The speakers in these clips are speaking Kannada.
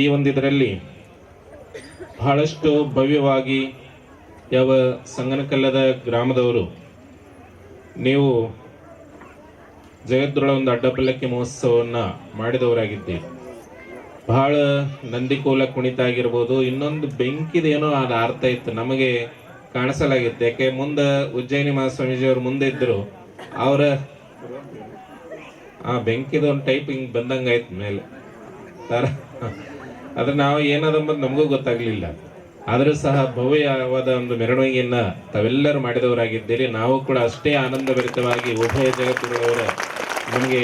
ಈ ಒಂದು ಇದರಲ್ಲಿ ಬಹಳಷ್ಟು ಭವ್ಯವಾಗಿ ಯಾವ ಸಂಗನಕಲ್ಲದ ಗ್ರಾಮದವರು, ನೀವು ಜಗದ್ರೊಳ ಒಂದು ಅಡ್ಡಪಲ್ಲಕ್ಕಿ ಮಹೋತ್ಸವವನ್ನು ಮಾಡಿದವರಾಗಿದ್ದೀರಿ. ಬಹಳ ನಂದಿಕೋಲ ಕುಣಿತ ಆಗಿರ್ಬೋದು ಇನ್ನೊಂದು ಬೆಂಕಿದೇನೋ ಅದು ಅರ್ಥ ಇತ್ತು ನಮಗೆ ಕಾಣಿಸಲಾಗಿತ್ತು. ಯಾಕೆ, ಮುಂದೆ ಉಜ್ಜಯಿನಿ ಮಹಾಸ್ವಾಮೀಜಿಯವರು ಮುಂದೆ ಇದ್ದರು, ಅವರ ಆ ಬೆಂಕಿದ ಒಂದು ಟೈಪ್ ಹಿಂಗ್ ಬಂದಂಗಾಯ್ತು ಮೇಲೆ. ತರ ಅದ್ರ ನಾವು ಏನದಂಬುದು ನಮಗೂ ಗೊತ್ತಾಗ್ಲಿಲ್ಲ. ಆದರೂ ಸಹ ಭವ್ಯವಾದ ಒಂದು ಮೆರವಣಿಗೆಯನ್ನ ತಾವೆಲ್ಲರೂ ಮಾಡಿದವರಾಗಿದ್ದೀರಿ. ನಾವು ಕೂಡ ಅಷ್ಟೇ ಆನಂದಭರಿತವಾಗಿ ಉಭಯ ಜಗತ್ತುಗಳವರ ನಮಗೆ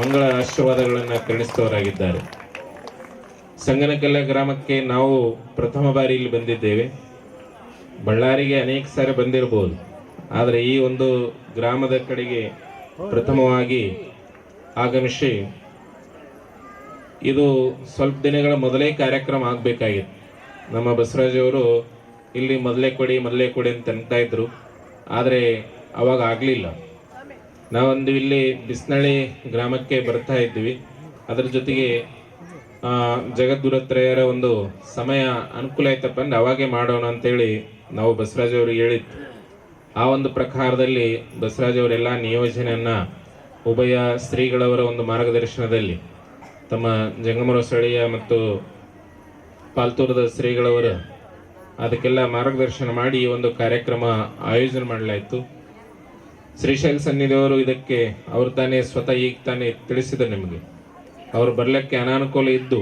ಮಂಗಳ ಆಶೀರ್ವಾದಗಳನ್ನ ಕರುಣಿಸಿದವರಾಗಿದ್ದಾರೆ. ಸಂಗನಕಲ್ಲ ಗ್ರಾಮಕ್ಕೆ ನಾವು ಪ್ರಥಮ ಬಾರಿ ಇಲ್ಲಿ ಬಂದಿದ್ದೇವೆ. ಬಳ್ಳಾರಿಗೆ ಅನೇಕ ಸಾರಿ ಬಂದಿರಬಹುದು ಆದರೆ ಈ ಒಂದು ಗ್ರಾಮದ ಕಡೆಗೆ ಪ್ರಥಮವಾಗಿ ಆಗಮಿಸಿ ಇದು ಸ್ವಲ್ಪ ದಿನಗಳ ಮೊದಲೇ ಕಾರ್ಯಕ್ರಮ ಆಗಬೇಕಾಗಿತ್ತು. ನಮ್ಮ ಬಸವರಾಜವರು ಇಲ್ಲಿ ಮೊದಲೇ ಕೊಡಿ ಮೊದಲೇ ಕೊಡಿ ಅಂತ ಇದ್ರು. ಆದರೆ ಅವಾಗ ಆಗಲಿಲ್ಲ. ನಾವೊಂದು ಇಲ್ಲಿ ಬಿಸ್ನಳ್ಳಿ ಗ್ರಾಮಕ್ಕೆ ಬರ್ತಾ ಇದ್ವಿ. ಅದರ ಜೊತೆಗೆ ಜಗದ್ಗುರುತ್ರಯರ ಒಂದು ಸಮಯ ಅನುಕೂಲ ಆಯ್ತಪ್ಪ ಅಂದ್ರೆ ಅವಾಗೆ ಮಾಡೋಣ ಅಂತೇಳಿ ನಾವು ಬಸವರಾಜ್ ಅವರಿಗೆ ಹೇಳಿದ್ದು. ಆ ಒಂದು ಪ್ರಕಾರದಲ್ಲಿ ಬಸವರಾಜವರೆಲ್ಲ ನಿಯೋಜನೆಯನ್ನು ಉಭಯ ಶ್ರೀಗಳವರ ಒಂದು ಮಾರ್ಗದರ್ಶನದಲ್ಲಿ ತಮ್ಮ ಜಂಗಮರ ಸ್ಥಳೀಯ ಮತ್ತು ಪಾಲ್ತೂರದ ಶ್ರೀಗಳವರು ಅದಕ್ಕೆಲ್ಲ ಮಾರ್ಗದರ್ಶನ ಮಾಡಿ ಒಂದು ಕಾರ್ಯಕ್ರಮ ಆಯೋಜನೆ ಮಾಡಲಾಯಿತು. ಶ್ರೀಶೈಲ ಸನ್ನಿಧಿಯವರು ಇದಕ್ಕೆ ಅವರು ತಾನೇ ಸ್ವತಃ ಈಗ ತಾನೇ ತಿಳಿಸಿದ ನಿಮಗೆ. ಅವರು ಬರಲಿಕ್ಕೆ ಅನಾನುಕೂಲ ಇದ್ದು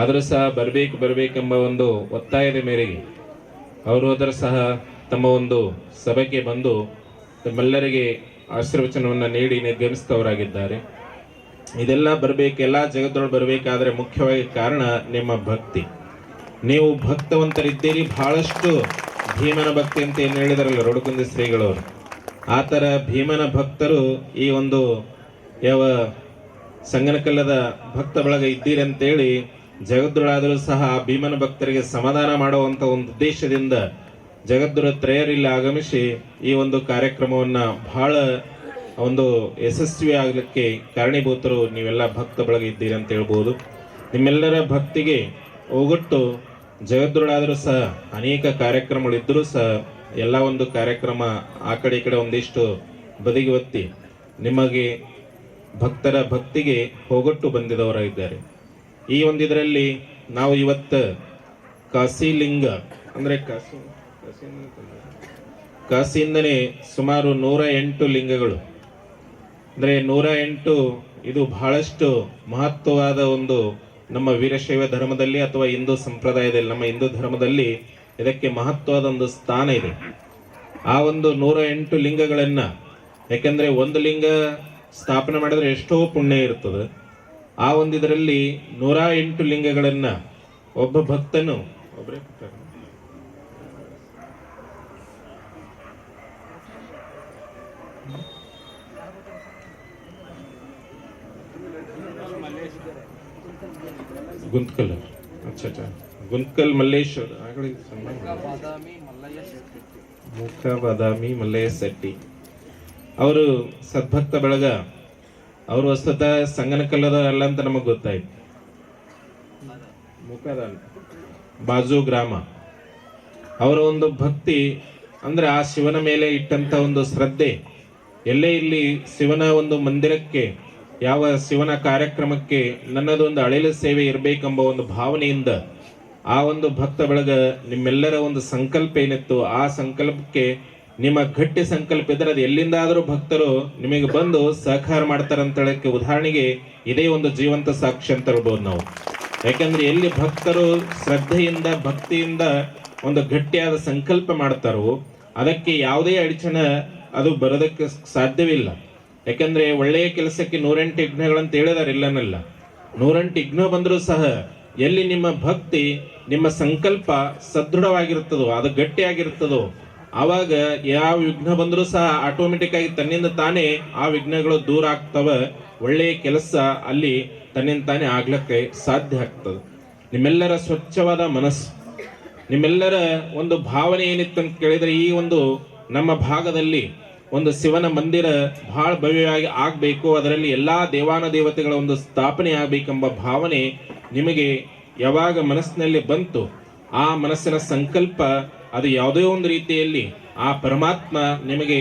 ಆದರೂ ಸಹ ಬರಬೇಕು, ಬರಬೇಕೆಂಬ ಒಂದು ಒತ್ತಾಯದ ಮೇರೆಗೆ ಅವರು ಅದರ ಸಹ ತಮ್ಮ ಒಂದು ಸಭೆಗೆ ಬಂದು ತಮ್ಮೆಲ್ಲರಿಗೆ ಆಶೀರ್ವಚನವನ್ನು ನೀಡಿ ನಿರ್ಗಮಿಸಿದವರಾಗಿದ್ದಾರೆ. ಇದೆಲ್ಲ ಬರಬೇಕು, ಎಲ್ಲ ಜಗತ್ತೊಳಗೆ ಬರಬೇಕಾದ್ರೆ ಮುಖ್ಯವಾಗಿ ಕಾರಣ ನಿಮ್ಮ ಭಕ್ತಿ. ನೀವು ಭಕ್ತವಂತರಿದ್ದೀರಿ, ಬಹಳಷ್ಟು ಭೀಮನ ಭಕ್ತಿ ಅಂತ ಏನು ಹೇಳಿದಾರಲ್ಲ ರೋಡುಕುಂದಿ ಶ್ರೀಗಳವರು. ಆ ಥರ ಭೀಮನ ಭಕ್ತರು ಈ ಒಂದು ಯಾವ ಸಂಗನಕಲ್ಲದ ಭಕ್ತ ಬಳಗ ಇದ್ದೀರಿ ಅಂತೇಳಿ ಜಗದ್ದುಳಾದರೂ ಸಹ ಆ ಭೀಮನ ಭಕ್ತರಿಗೆ ಸಮಾಧಾನ ಮಾಡುವಂಥ ಒಂದು ಉದ್ದೇಶದಿಂದ ಜಗದ್ದುರ ತ್ರಯರಿಲ್ಲಿ ಆಗಮಿಸಿ ಈ ಒಂದು ಕಾರ್ಯಕ್ರಮವನ್ನು ಬಹಳ ಒಂದು ಯಶಸ್ವಿ ಆಗಲಿಕ್ಕೆ ಕಾರಣೀಭೂತರು ನೀವೆಲ್ಲ ಭಕ್ತ ಬಳಗ ಇದ್ದೀರಿ ಅಂತ ಹೇಳ್ಬೋದು. ನಿಮ್ಮೆಲ್ಲರ ಭಕ್ತಿಗೆ ಹೋಗೊಟ್ಟು ಜಗದ್ದುಳಾದರೂ ಸಹ ಅನೇಕ ಕಾರ್ಯಕ್ರಮಗಳಿದ್ದರೂ ಸಹ ಎಲ್ಲ ಒಂದು ಕಾರ್ಯಕ್ರಮ ಆ ಕಡೆ ಈ ಕಡೆ ಒಂದಿಷ್ಟು ಬದಿಗೆ ಒತ್ತಿ ನಿಮಗೆ ಭಕ್ತರ ಭಕ್ತಿಗೆ ಹೋಗೊಟ್ಟು ಬಂದಿದವರಾಗಿದ್ದಾರೆ. ಈ ಒಂದಿದರಲ್ಲಿ ನಾವು ಇವತ್ತು ಕಾಶಿಲಿಂಗ ಅಂದ್ರೆ ಕಾಸಿ ಕಾಸಿಯಿಂದನೇ ಸುಮಾರು ನೂರ ಎಂಟು ಲಿಂಗಗಳು ಅಂದ್ರೆ ನೂರ ಎಂಟು ಇದು ಬಹಳಷ್ಟು ಮಹತ್ವವಾದ ಒಂದು ನಮ್ಮ ವೀರಶೈವ ಧರ್ಮದಲ್ಲಿ ಅಥವಾ ಹಿಂದೂ ಸಂಪ್ರದಾಯದಲ್ಲಿ, ನಮ್ಮ ಹಿಂದೂ ಧರ್ಮದಲ್ಲಿ ಇದಕ್ಕೆ ಮಹತ್ವದ ಒಂದು ಸ್ಥಾನ ಇದೆ. ಆ ಒಂದು ನೂರ ಎಂಟು ಲಿಂಗಗಳನ್ನು, ಯಾಕೆಂದರೆ ಒಂದು ಲಿಂಗ ಸ್ಥಾಪನೆ ಮಾಡಿದ್ರೆ ಎಷ್ಟೋ ಪುಣ್ಯ ಇರ್ತದೆ. ಆ ಒಂದು ಇದರಲ್ಲಿ ನೂರ ಎಂಟು ಲಿಂಗಗಳನ್ನು ಒಬ್ಬ ಭಕ್ತನು ಒಬ್ಬರೇ ಗುಂತ್ಕಲ್ ಅಚ್ಚಾ ಅಚ್ಚಾ. ಗುಂತ್ಕಲ್ ಮಲ್ಲೇಶ್ವರ ಆಗಲಿ ಮುಖ ಬಾದಾಮಿ ಮಲ್ಲಯ್ಯ ಶೆಟ್ಟಿ. ಅವರು ಸದ್ಭಕ್ತ ಬಳಗ. ಅವರು ವಸ್ತುತ ಸಂಗನಕಲ್ಲದ ಅಲ್ಲ ಅಂತ ನಮಗೆ ಗೊತ್ತಾಯ್ತು. ಮುಖದ ಬಾಜು ಗ್ರಾಮ. ಅವರ ಒಂದು ಭಕ್ತಿ ಅಂದ್ರೆ ಆ ಶಿವನ ಮೇಲೆ ಇಟ್ಟಂತ ಒಂದು ಶ್ರದ್ಧೆ. ಎಲ್ಲೇ ಇಲ್ಲಿ ಶಿವನ ಒಂದು ಮಂದಿರಕ್ಕೆ ಯಾವ ಶಿವನ ಕಾರ್ಯಕ್ರಮಕ್ಕೆ ನನ್ನದೊಂದು ಅಳಿಲು ಸೇವೆ ಇರಬೇಕೆಂಬ ಒಂದು ಭಾವನೆಯಿಂದ ಆ ಒಂದು ಭಕ್ತ ಬಳಗ ನಿಮ್ಮೆಲ್ಲರ ಒಂದು ಸಂಕಲ್ಪ ಏನಿತ್ತು, ಆ ಸಂಕಲ್ಪಕ್ಕೆ ನಿಮ್ಮ ಗಟ್ಟಿ ಸಂಕಲ್ಪ ಇದ್ರೆ ಅದು ಎಲ್ಲಿಂದಾದರೂ ಭಕ್ತರು ನಿಮಗೆ ಬಂದು ಸಹಕಾರ ಮಾಡ್ತಾರೆ ಅಂತ ಹೇಳಕ್ಕೆ ಉದಾಹರಣೆಗೆ ಇದೇ ಒಂದು ಜೀವಂತ ಸಾಕ್ಷಿ ಅಂತ ಹೇಳ್ಬೋದು ನಾವು. ಯಾಕಂದ್ರೆ ಎಲ್ಲಿ ಭಕ್ತರು ಶ್ರದ್ಧೆಯಿಂದ, ಭಕ್ತಿಯಿಂದ ಒಂದು ಗಟ್ಟಿಯಾದ ಸಂಕಲ್ಪ ಮಾಡ್ತಾರೋ ಅದಕ್ಕೆ ಯಾವುದೇ ಅಡಚಣೆ ಅದು ಬರೋದಕ್ಕೆ ಸಾಧ್ಯವಿಲ್ಲ. ಯಾಕಂದ್ರೆ ಒಳ್ಳೆಯ ಕೆಲಸಕ್ಕೆ ನೂರೆಂಟು ಯಜ್ಞಗಳಂತ ಹೇಳಿದಾರೆ ಇಲ್ಲನಲ್ಲ. ನೂರೆಂಟು ಯಜ್ಞ ಬಂದರೂ ಸಹ ಎಲ್ಲಿ ನಿಮ್ಮ ಭಕ್ತಿ, ನಿಮ್ಮ ಸಂಕಲ್ಪ ಸದೃಢವಾಗಿರುತ್ತದೋ, ಅದು ಗಟ್ಟಿಯಾಗಿರುತ್ತದೋ, ಆವಾಗ ಯಾವ ವಿಘ್ನ ಬಂದರೂ ಸಹ ಆಟೋಮೆಟಿಕ್ ಆಗಿ ತನ್ನಿಂದ ತಾನೇ ಆ ವಿಘ್ನಗಳು ದೂರ ಆಗ್ತವೆ. ಒಳ್ಳೆಯ ಕೆಲಸ ಅಲ್ಲಿ ತನ್ನಿಂದ ತಾನೇ ಆಗ್ಲಕ್ಕೆ ಸಾಧ್ಯ ಆಗ್ತದೆ. ನಿಮ್ಮೆಲ್ಲರ ಸ್ವಚ್ಛವಾದ ಮನಸ್ಸು, ನಿಮ್ಮೆಲ್ಲರ ಒಂದು ಭಾವನೆ ಏನಿತ್ತು ಅಂತ ಕೇಳಿದರೆ ಈ ಒಂದು ನಮ್ಮ ಭಾಗದಲ್ಲಿ ಒಂದು ಶಿವನ ಮಂದಿರ ಬಹಳ ಭವ್ಯವಾಗಿ ಆಗಬೇಕು, ಅದರಲ್ಲಿ ಎಲ್ಲಾ ದೇವಾನ ದೇವತೆಗಳ ಒಂದು ಸ್ಥಾಪನೆ ಆಗಬೇಕೆಂಬ ಭಾವನೆ ನಿಮಗೆ ಯಾವಾಗ ಮನಸ್ಸಿನಲ್ಲಿ ಬಂತು, ಆ ಮನಸ್ಸಿನ ಸಂಕಲ್ಪ ಅದು ಯಾವುದೇ ಒಂದು ರೀತಿಯಲ್ಲಿ ಆ ಪರಮಾತ್ಮ ನಿಮಗೆ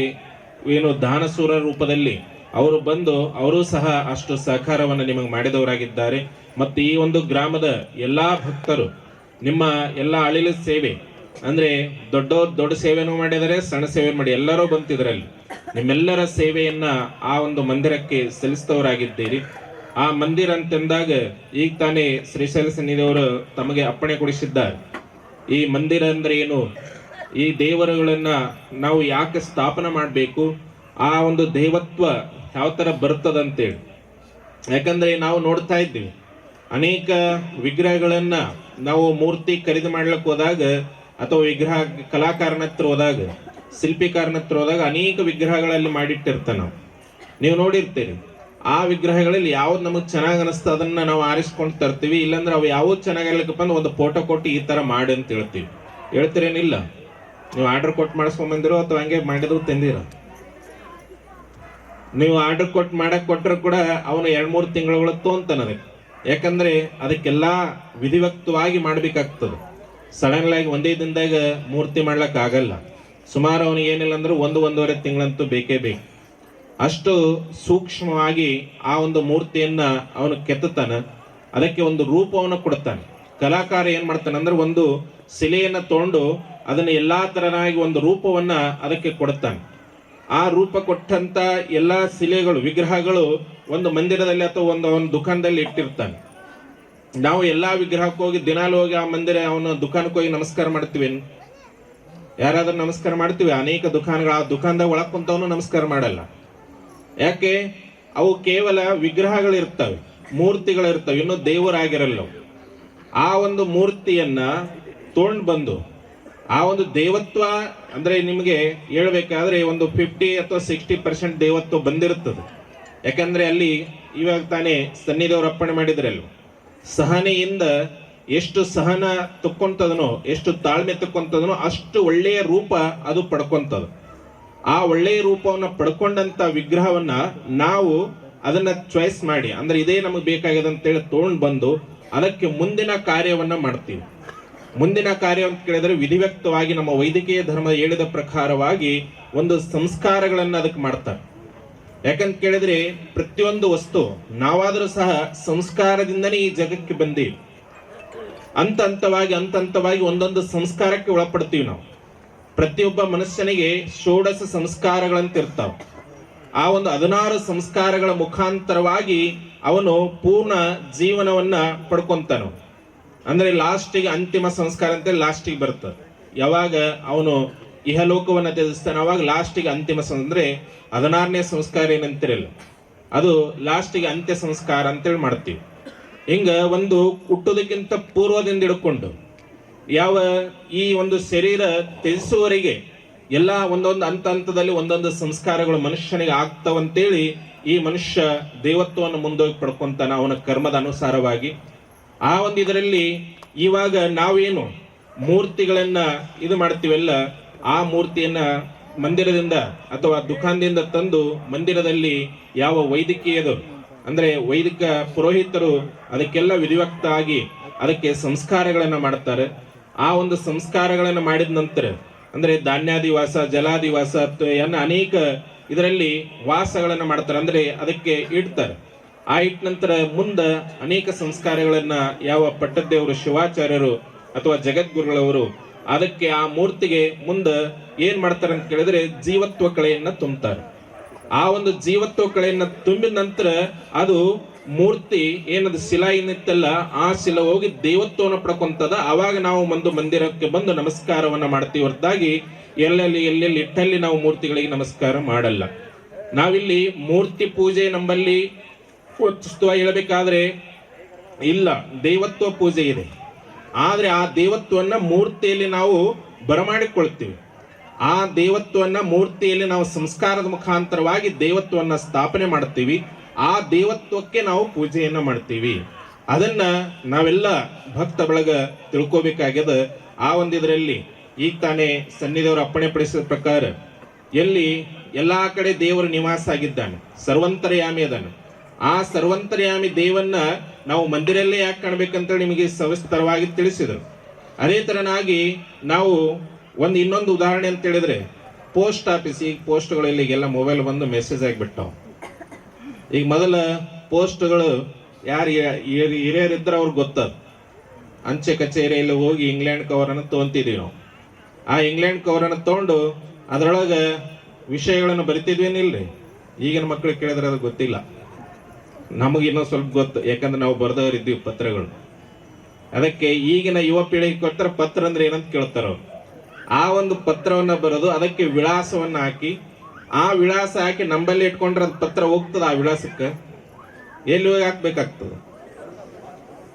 ಏನು ದಾನಸೂರ ರೂಪದಲ್ಲಿ ಅವರು ಬಂದು, ಅವರು ಸಹ ಅಷ್ಟು ಸಹಕಾರವನ್ನು ನಿಮಗೆ ಮಾಡಿದವರಾಗಿದ್ದಾರೆ. ಮತ್ತು ಈ ಒಂದು ಗ್ರಾಮದ ಎಲ್ಲ ಭಕ್ತರು, ನಿಮ್ಮ ಎಲ್ಲ ಅಳಿಲ ಸೇವೆ ಅಂದ್ರೆ ದೊಡ್ಡ ದೊಡ್ಡ ಸೇವೆನೂ ಮಾಡಿದರೆ ಸಣ್ಣ ಸೇವೆ ಮಾಡಿ ಎಲ್ಲರೂ ಬಂತಿದ್ರಲ್ಲಿ. ನಿಮ್ಮೆಲ್ಲರ ಸೇವೆಯನ್ನ ಆ ಒಂದು ಮಂದಿರಕ್ಕೆ ಸಲ್ಲಿಸಿದವರಾಗಿದ್ದೀರಿ. ಆ ಮಂದಿರ ಅಂತಂದಾಗ ಈಗ ತಾನೇ ಶ್ರೀಶೈಲ ಸನ್ನಿಧಿಯವರು ತಮಗೆ ಅಪ್ಪಣೆ ಕೊಡಿಸಿದ್ದಾರೆ. ಈ ಮಂದಿರ ಅಂದ್ರೆ ಏನು? ಈ ದೇವರುಗಳನ್ನ ನಾವು ಯಾಕೆ ಸ್ಥಾಪನೆ ಮಾಡಬೇಕು? ಆ ಒಂದು ದೇವತ್ವ ಯಾವ ತರ ಬರ್ತದಂತೇಳಿ ಯಾಕಂದ್ರೆ ನಾವು ನೋಡ್ತಾ ಇದ್ದೀವಿ. ಅನೇಕ ವಿಗ್ರಹಗಳನ್ನ ನಾವು ಮೂರ್ತಿ ಖರೀದಿ ಮಾಡ್ಲಿಕ್ಕೆ ಹೋದಾಗ ಅಥವಾ ವಿಗ್ರಹ ಕಲಾಕಾರನ ಹತ್ರ ಹೋದಾಗ ಶಿಲ್ಪಿಕಾರನ ಹತ್ರ ಹೋದಾಗ ಅನೇಕ ವಿಗ್ರಹಗಳಲ್ಲಿ ಮಾಡಿಟ್ಟಿರ್ತಾನ ನಾವು. ನೀವು ನೋಡಿರ್ತೀರಿ, ಆ ವಿಗ್ರಹಗಳಲ್ಲಿ ಯಾವ್ದು ನಮಗೆ ಚೆನ್ನಾಗಿ ಅನಿಸ್ತ ಅದನ್ನ ನಾವು ಆರಿಸ್ಕೊಂಡು ತರ್ತೀವಿ, ಇಲ್ಲಾಂದ್ರೆ ಅವು ಯಾವ್ದು ಚೆನ್ನಾಗಿರ್ಲಿಕ್ಕಪ್ಪ ಅಂದ್ರೆ ಒಂದು ಫೋಟೋ ಕೊಟ್ಟು ಈ ತರ ಮಾಡಿ ಅಂತ ಹೇಳ್ತೀವಿ. ಹೇಳ್ತಿರೇನಿಲ್ಲ? ನೀವು ಆರ್ಡರ್ ಕೊಟ್ಟು ಮಾಡಿಸ್ಕೊಂಬಂದಿರೋ ಅಥವಾ ಹಂಗೆ ಮಾಡಿದ್ರು ತಂದಿರೋ? ನೀವು ಆರ್ಡರ್ ಕೊಟ್ಟು ಮಾಡಕ್ಕೆ ಕೊಟ್ರೆ ಕೂಡ ಅವನು ಎರಡು ಮೂರು ತಿಂಗಳ ತೊಂತಾನ ಅದಕ್ಕೆ ಯಾಕಂದ್ರೆ ಅದಕ್ಕೆಲ್ಲ ವಿಧಿವಕ್ತವಾಗಿ ಮಾಡ್ಬೇಕಾಗ್ತದೆ. ಸಡನ್ ಒಂದೇ ದಿನದಾಗ ಮೂರ್ತಿ ಮಾಡ್ಲಿಕ್ಕೆ ಆಗಲ್ಲ. ಸುಮಾರು ಅವನಿಗೆ ಏನಿಲ್ಲ ಅಂದ್ರೆ ಒಂದು ಒಂದೂವರೆ ತಿಂಗಳಂತೂ ಬೇಕೇ ಬೇಕು. ಅಷ್ಟು ಸೂಕ್ಷ್ಮವಾಗಿ ಆ ಒಂದು ಮೂರ್ತಿಯನ್ನ ಅವನು ಕೆತ್ತತಾನ ಅದಕ್ಕೆ ಒಂದು ರೂಪವನ್ನು ಕೊಡ್ತಾನೆ ಕಲಾಕಾರ ಏನ್ ಮಾಡ್ತಾನೆ ಅಂದ್ರೆ ಒಂದು ಶಿಲೆಯನ್ನ ತಗೊಂಡು ಅದನ್ನ ಎಲ್ಲಾ ತರನಾಗಿ ಒಂದು ರೂಪವನ್ನ ಅದಕ್ಕೆ ಕೊಡ್ತಾನೆ ಆ ರೂಪ ಕೊಟ್ಟಂತ ಎಲ್ಲಾ ಶಿಲೆಗಳು, ವಿಗ್ರಹಗಳು ಒಂದು ಮಂದಿರದಲ್ಲಿ ಅಥವಾ ಒಂದು ಅವನ ದುಕಾನದಲ್ಲಿ ಇಟ್ಟಿರ್ತಾನೆ. ನಾವು ಎಲ್ಲಾ ವಿಗ್ರಹಕ್ಕೆ ಹೋಗಿ ದಿನಾಲು ಹೋಗಿ ಆ ಮಂದಿರ ಅವನ ದುಕಾನಕ್ಕೆ ಹೋಗಿ ನಮಸ್ಕಾರ ಮಾಡ್ತೀವಿ. ಯಾರಾದ್ರೂ ನಮಸ್ಕಾರ ಮಾಡ್ತೀವಿ? ಅನೇಕ ದುಕಾನ್ಗಳು ಆ ದುಖಾನ್ದಾಗ ಒಳಗೆ ಕುಂತವನು ನಮಸ್ಕಾರ ಮಾಡಲ್ಲ. ಯಾಕೆ? ಅವು ಕೇವಲ ವಿಗ್ರಹಗಳಿರ್ತವೆ. ಮೂರ್ತಿಗಳಿರ್ತವೆ. ಇನ್ನು ದೇವರಾಗಿರಲ್ಲ. ಆ ಒಂದು ಮೂರ್ತಿಯನ್ನ ತೊಗೊಂಡು ಬಂದು, ಆ ಒಂದು ದೇವತ್ವ, ಅಂದ್ರೆ ನಿಮಗೆ ಹೇಳ್ಬೇಕಾದ್ರೆ ಒಂದು ಫಿಫ್ಟಿ ಅಥವಾ ಸಿಕ್ಸ್ಟಿ ಪರ್ಸೆಂಟ್ ದೇವತ್ವ ಬಂದಿರುತ್ತದೆ. ಯಾಕಂದ್ರೆ ಅಲ್ಲಿ ಇವಾಗ ತಾನೇ ಸನ್ನಿಧಿಯವರು ಅಪ್ಪಣೆ ಮಾಡಿದ್ರಲ್ಲ ಸಹನೆಯಿಂದ ಎಷ್ಟು ಸಹನ ತಕ್ಕೊಂತದನೋ, ಎಷ್ಟು ತಾಳ್ಮೆ ತಕ್ಕೊಂತದನೋ, ಅಷ್ಟು ಒಳ್ಳೆಯ ರೂಪ ಅದು ಪಡ್ಕೊಂತದ. ಆ ಒಳ್ಳೆಯ ರೂಪವನ್ನು ಪಡ್ಕೊಂಡಂತ ವಿಗ್ರಹವನ್ನ ನಾವು ಅದನ್ನ ಚಾಯ್ಸ್ ಮಾಡಿ, ಅಂದ್ರೆ ಇದೇ ನಮಗೆ ಬೇಕಾಗಿದೆ ಅಂತೇಳಿ ತಗೊಂಡ್ ಬಂದು ಅದಕ್ಕೆ ಮುಂದಿನ ಕಾರ್ಯವನ್ನ ಮಾಡ್ತೀವಿ. ಮುಂದಿನ ಕಾರ್ಯ ಅಂತ ಕೇಳಿದ್ರೆ ವಿಧಿವ್ಯಕ್ತವಾಗಿ ನಮ್ಮ ವೈದ್ಯಕೀಯ ಧರ್ಮ ಹೇಳಿದ ಪ್ರಕಾರವಾಗಿ ಒಂದು ಸಂಸ್ಕಾರಗಳನ್ನ ಅದಕ್ಕೆ ಮಾಡ್ತಾರೆ. ಯಾಕಂತ ಕೇಳಿದ್ರೆ ಪ್ರತಿಯೊಂದು ವಸ್ತು ನಾವಾದರೂ ಸಹ ಸಂಸ್ಕಾರದಿಂದನೇ ಈ ಜಗಕ್ಕೆ ಬಂದೀವಿ. ಹಂತ ಹಂತವಾಗಿ ಹಂತ ಹಂತವಾಗಿ ಒಂದೊಂದು ಸಂಸ್ಕಾರಕ್ಕೆ ಒಳಪಡ್ತೀವಿ ನಾವು. ಪ್ರತಿಯೊಬ್ಬ ಮನುಷ್ಯನಿಗೆ ಷೋಡಶ ಸಂಸ್ಕಾರಗಳಂತ ಇರ್ತಾವ. ಆ ಒಂದು ಹದಿನಾರು ಸಂಸ್ಕಾರಗಳ ಮುಖಾಂತರವಾಗಿ ಅವನು ಪೂರ್ಣ ಜೀವನವನ್ನ ಪಡ್ಕೊಂತಾನು. ಅಂದ್ರೆ ಲಾಸ್ಟಿಗೆ ಅಂತಿಮ ಸಂಸ್ಕಾರ ಅಂತ ಲಾಸ್ಟಿಗೆ ಬರ್ತದೆ ಯಾವಾಗ ಅವನು ಇಹಲೋಕವನ್ನ ತ್ಯಜಿಸ್ತಾನೆ. ಅವಾಗ ಲಾಸ್ಟಿಗೆ ಅಂತಿಮ ಅಂದ್ರೆ ಹದಿನಾರನೇ ಸಂಸ್ಕಾರ ಏನಂತಿರಲ್ಲ? ಅದು ಲಾಸ್ಟಿಗೆ ಅಂತ್ಯ ಸಂಸ್ಕಾರ ಅಂತೇಳಿ ಮಾಡ್ತೀವಿ. ಹಿಂಗ ಒಂದು ಹುಟ್ಟೋದಕ್ಕಿಂತ ಪೂರ್ವದಿಂದ ಹಿಡ್ಕೊಂಡು ಯಾವ ಈ ಒಂದು ಶರೀರ ತ್ಯಜಿಸುವವರಿಗೆ ಎಲ್ಲ ಒಂದೊಂದು ಹಂತ ಹಂತದಲ್ಲಿ ಒಂದೊಂದು ಸಂಸ್ಕಾರಗಳು ಮನುಷ್ಯನಿಗೆ ಆಗ್ತಾವಂತೇಳಿ ಈ ಮನುಷ್ಯ ದೇವತ್ವವನ್ನು ಮುಂದೋಗಿ ಪಡ್ಕೊಂತಾನ ಅವನ ಕರ್ಮದ ಅನುಸಾರವಾಗಿ ಆ ಒಂದು ಇದರಲ್ಲಿ ಇವಾಗ ನಾವೇನು ಮೂರ್ತಿಗಳನ್ನ ಇದು ಮಾಡ್ತೀವಲ್ಲ ಆ ಮೂರ್ತಿಯನ್ನ ಮಂದಿರದಿಂದ ಅಥವಾ ದುಖಾನ್ದಿಂದ ತಂದು ಮಂದಿರದಲ್ಲಿ ಯಾವ ವೈದ್ಯಕೀಯದು ಅಂದ್ರೆ ವೈದಿಕ ಪುರೋಹಿತರು ಅದಕ್ಕೆಲ್ಲ ವಿಧಿವಕ್ತ ಆಗಿ ಅದಕ್ಕೆ ಸಂಸ್ಕಾರಗಳನ್ನು ಮಾಡ್ತಾರೆ. ಆ ಒಂದು ಸಂಸ್ಕಾರಗಳನ್ನು ಮಾಡಿದ ನಂತರ, ಅಂದ್ರೆ ಧಾನ್ಯಾದಿವಾಸ, ಜಲಾದಿವಾಸ ಏನ ಅನೇಕ ಇದರಲ್ಲಿ ವಾಸಗಳನ್ನು ಮಾಡ್ತಾರೆ, ಅಂದ್ರೆ ಅದಕ್ಕೆ ಇಡ್ತಾರೆ. ಆ ಇಟ್ಟ ನಂತರ ಮುಂದ ಅನೇಕ ಸಂಸ್ಕಾರಗಳನ್ನ ಯಾವ ಪಟ್ಟದೇವರು ಶಿವಾಚಾರ್ಯರು ಅಥವಾ ಜಗದ್ಗುರುಗಳವರು ಅದಕ್ಕೆ ಆ ಮೂರ್ತಿಗೆ ಮುಂದೆ ಏನ್ ಮಾಡ್ತಾರೆ ಅಂತ ಕೇಳಿದ್ರೆ ಜೀವತ್ವ ಕಳೆಯನ್ನ ತುಂಬ್ತಾರೆ. ಆ ಒಂದು ಜೀವತ್ವ ಕಳೆಯನ್ನ ತುಂಬಿದ ನಂತರ ಅದು ಮೂರ್ತಿ ಏನದು ಶಿಲಾ ಏನಿತ್ತಲ್ಲ ಆ ಶಿಲ ಹೋಗಿ ದೇವತ್ವವನ್ನು ಪಡ್ಕೊಂತದ. ಅವಾಗ ನಾವು ಒಂದು ಮಂದಿರಕ್ಕೆ ಬಂದು ನಮಸ್ಕಾರವನ್ನ ಮಾಡ್ತೀವಿ. ಹೊರತಾಗಿ ಎಲ್ಲೆಲ್ಲಿ ಎಲ್ಲೆಲ್ಲಿ ಇಟ್ಟಲ್ಲಿ ನಾವು ಮೂರ್ತಿಗಳಿಗೆ ನಮಸ್ಕಾರ ಮಾಡಲ್ಲ. ನಾವಿಲ್ಲಿ ಮೂರ್ತಿ ಪೂಜೆ ನಮ್ಮಲ್ಲಿ ಹೇಳಬೇಕಾದ್ರೆ ಇಲ್ಲ, ದೇವತ್ವ ಪೂಜೆ ಇದೆ. ಆದ್ರೆ ಆ ದೇವತ್ವವನ್ನು ಮೂರ್ತಿಯಲ್ಲಿ ನಾವು ಬರಮಾಡಿಕೊಳ್ತೀವಿ. ಆ ದೇವತ್ವವನ್ನು ಮೂರ್ತಿಯಲ್ಲಿ ನಾವು ಸಂಸ್ಕಾರದ ಮುಖಾಂತರವಾಗಿ ದೇವತ್ವವನ್ನು ಸ್ಥಾಪನೆ ಮಾಡ್ತೀವಿ. ಆ ದೇವತ್ವಕ್ಕೆ ನಾವು ಪೂಜೆಯನ್ನು ಮಾಡ್ತೀವಿ. ಅದನ್ನ ನಾವೆಲ್ಲ ಭಕ್ತ ಬಳಗ ತಿಳ್ಕೋಬೇಕಾಗ್ಯದ ಆ ಒಂದು ಇದರಲ್ಲಿ ಈಗ ತಾನೇ ಸನ್ನಿಧಿಯವರು ಅಪ್ಪಣೆ ಪಡಿಸಿದ ಪ್ರಕಾರ ಎಲ್ಲಿ ಎಲ್ಲಾ ಕಡೆ ದೇವರು ನಿವಾಸ ಆಗಿದ್ದಾನೆ. ಸರ್ವಂತರ್ಯಾಮಿ ಅದಾನೆ. ಆ ಸರ್ವಂತರ್ಯಾಮಿ ದೇವನ್ನ ನಾವು ಮಂದಿರಲ್ಲೇ ಯಾಕೆ ಕಾಣ್ಬೇಕಂತ ನಿಮಗೆ ಸವಿಸ್ತರವಾಗಿ ತಿಳಿಸಿದರು. ಅದೇ ತರನಾಗಿ ನಾವು ಒಂದು ಇನ್ನೊಂದು ಉದಾಹರಣೆ ಅಂತ ಹೇಳಿದ್ರೆ, ಪೋಸ್ಟ್ ಆಫೀಸ್, ಈಗ ಪೋಸ್ಟ್ಗಳಲ್ಲಿ ಈಗೆಲ್ಲ ಮೊಬೈಲ್ ಬಂದು ಮೆಸೇಜ್ ಆಗಿಬಿಟ್ಟವು. ಈಗ ಮೊದಲ ಪೋಸ್ಟ್ಗಳು ಯಾರು ಹಿರಿಯರಿದ್ರೆ ಅವ್ರಿಗೆ ಗೊತ್ತದ ಅಂಚೆ ಕಚೇರಿಯಲ್ಲಿ ಹೋಗಿ ಇಂಗ್ಲೆಂಡ್ ಕವರನ್ನು ತೊಗೊಂತಿದ್ವಿ ನಾವು. ಆ ಇಂಗ್ಲೆಂಡ್ ಕವರನ್ನು ತೊಗೊಂಡು ಅದರೊಳಗೆ ವಿಷಯಗಳನ್ನು ಬರಿತಿದ್ವೇನಿಲ್ರಿ ಈಗಿನ ಮಕ್ಕಳಿಗೆ ಕೇಳಿದ್ರೆ ಅದು ಗೊತ್ತಿಲ್ಲ. ನಮಗೆ ಇನ್ನೊಂದು ಸ್ವಲ್ಪ ಗೊತ್ತು. ಯಾಕಂದ್ರೆ ನಾವು ಬರ್ದವ್ರು ಇದ್ದೀವಿ ಪತ್ರಗಳು. ಅದಕ್ಕೆ ಈಗಿನ ಯುವ ಪೀಳಿಗೆ ಕೊಡ್ತಾರೆ ಪತ್ರ ಅಂದ್ರೆ ಏನಂತ ಕೇಳ್ತಾರ ಅವ್ರು? ಆ ಒಂದು ಪತ್ರವನ್ನ ಬರೋದು, ಅದಕ್ಕೆ ವಿಳಾಸವನ್ನ ಹಾಕಿ, ಆ ವಿಳಾಸ ಹಾಕಿ ನಂಬಲ್ಲಿ ಇಟ್ಕೊಂಡ್ರೆ ಅದು ಪತ್ರ ಹೋಗ್ತದ ಆ ವಿಳಾಸಕ್ಕೆ? ಎಲ್ಲಿ ಹೋಗಿ ಹಾಕ್ಬೇಕಾಗ್ತದೆ?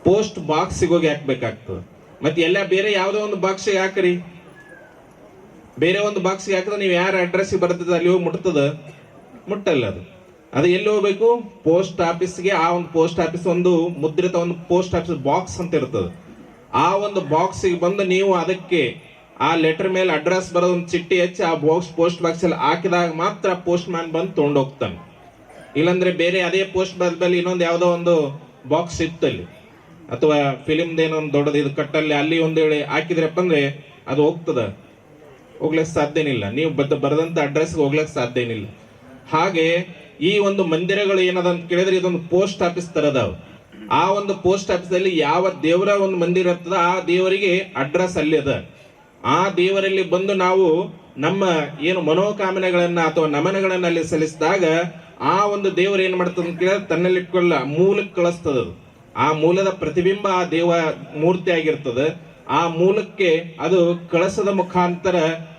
ಪೋಸ್ಟ್ ಬಾಕ್ಸಿಗೆ ಹೋಗಿ ಹಾಕ್ಬೇಕಾಗ್ತದೆ. ಮತ್ತೆ ಎಲ್ಲ ಬೇರೆ ಯಾವುದೋ ಒಂದು ಬಾಕ್ಸಿಗೆ ಹಾಕ್ರಿ. ಬೇರೆ ಒಂದು ಬಾಕ್ಸ್ಗೆ ಹಾಕಿದ್ರೆ ನೀವು ಯಾರ ಅಡ್ರೆಸ್ ಬರ್ತದೆ ಅಲ್ಲಿ ಹೋಗಿ ಮುಟ್ತದ? ಮುಟ್ಟಲ್ಲ ಅದು. ಅದು ಎಲ್ಲಿ ಹೋಗ್ಬೇಕು? ಪೋಸ್ಟ್ ಆಫೀಸ್ಗೆ. ಆ ಒಂದು ಪೋಸ್ಟ್ ಆಫೀಸ್ ಒಂದು ಮುದ್ರಿತ ಒಂದು ಪೋಸ್ಟ್ ಆಫೀಸ್ ಬಾಕ್ಸ್ ಅಂತ ಇರ್ತದೆ. ಆ ಒಂದು ಬಾಕ್ಸಿಗೆ ಬಂದು ನೀವು ಅದಕ್ಕೆ ಆ ಲೆಟರ್ ಮೇಲೆ ಅಡ್ರೆಸ್ ಬರೋದು ಒಂದು ಚಿಟ್ಟಿ ಹಚ್ಚಿ ಆ ಬಾಕ್ಸ್, ಪೋಸ್ಟ್ ಬಾಕ್ಸ್ ಅಲ್ಲಿ ಹಾಕಿದಾಗ ಮಾತ್ರ ಪೋಸ್ಟ್ ಮ್ಯಾನ್ ಬಂದು ತೊಗೊಂಡೋಗ್ತಾನೆ. ಇಲ್ಲಾಂದ್ರೆ ಬೇರೆ ಅದೇ ಪೋಸ್ಟ್ ಬಲ್ಲಿ ಇನ್ನೊಂದು ಯಾವುದೋ ಒಂದು ಬಾಕ್ಸ್ ಇತ್ತು ಅಲ್ಲಿ. ಅಥವಾ ಫಿಲಿಮ್ದೇನೋ ಒಂದು ದೊಡ್ಡದು ಇದು ಕಟ್ಟಲ್ಲಿ ಅಲ್ಲಿ ಒಂದು ಹೇಳಿ ಹಾಕಿದ್ರಪ್ಪ ಅಂದ್ರೆ ಅದು ಹೋಗ್ತದ. ಹೋಗ್ಲಿಕ್ಕೆ ಸಾಧ್ಯನಿಲ್ಲ. ನೀವು ಬರೆದಂಥ ಅಡ್ರೆಸ್ಗೆ ಹೋಗ್ಲಿಕ್ಕೆ ಸಾಧ್ಯನಿಲ್ಲ. ಹಾಗೆ ಈ ಒಂದು ಮಂದಿರಗಳು ಏನದ ಅಂತ ಕೇಳಿದ್ರೆ ಇದೊಂದು ಪೋಸ್ಟ್ ಆಫೀಸ್ ತರದವು. ಆ ಒಂದು ಪೋಸ್ಟ್ ಆಫೀಸ್ ಅಲ್ಲಿ ಯಾವ ದೇವರ ಒಂದು ಮಂದಿರ ಇರ್ತದ, ಆ ದೇವರಿಗೆ ಅಡ್ರೆಸ್ ಅಲ್ಲಿ ಅದ. ಆ ದೇವರಲ್ಲಿ ಬಂದು ನಾವು ನಮ್ಮ ಏನು ಮನೋಕಾಮನೆಗಳನ್ನ ಅಥವಾ ನಮನಗಳನ್ನ ಅಲ್ಲಿ ಸಲ್ಲಿಸಿದಾಗ ಆ ಒಂದು ದೇವರು ಏನ್ ಮಾಡ್ತದ ಅಂತ ಕೇಳಿದ್ರೆ ತನ್ನಲ್ಲಿಟ್ಕೊಳ್ಳ ಮೂಲಕ್ಕೆ ಕಳಿಸ್ತದ ಆ ಮೂಲದ ಪ್ರತಿಬಿಂಬ ಆ ದೇವ ಮೂರ್ತಿ ಆಗಿರ್ತದೆ. ಆ ಮೂಲಕ್ಕೆ ಅದು ಕಳಸದ ಮುಖಾಂತರ